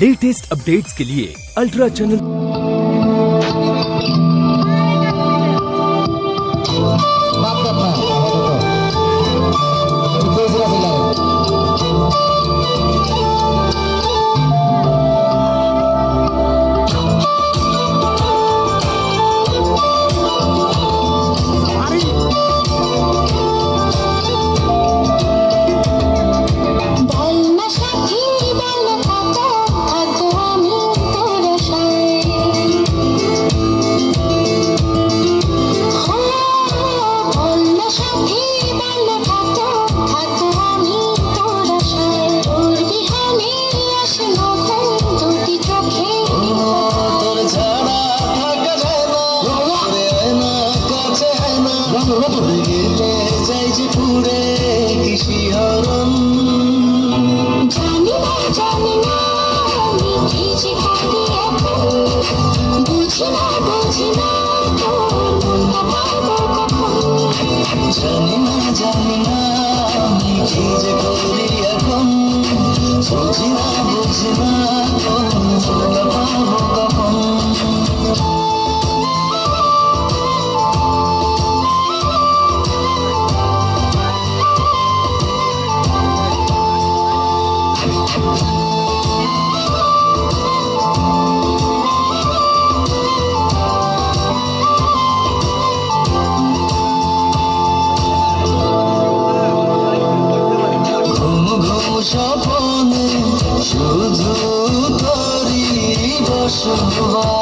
Latest updates के लिए ultra channel বুঝিনা বুঝিনা গোলাপন গোলাপন সফল শুধু করি বসবাস।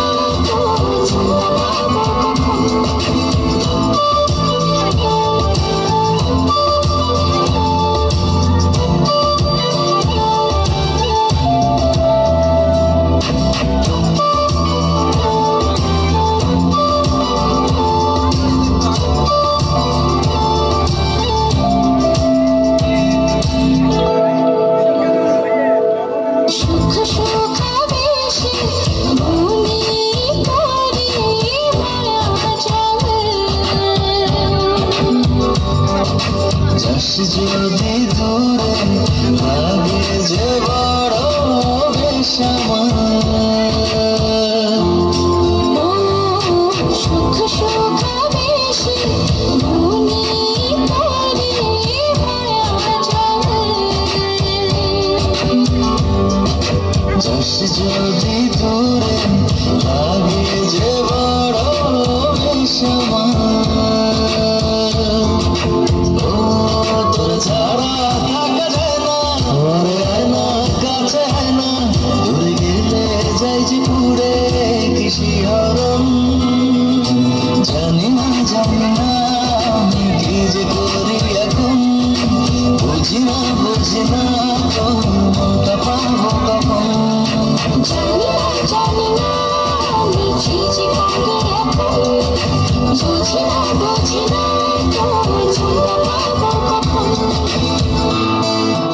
যদি দূরে লাগে যে বড় সুখ সুখ বেশি যদি দূরে লাগে যে বুঝিনা বুঝিনা কখন কখন জানি না জানি না আমি ছিছি কাঁদে এখন বুঝিনা বুঝিনা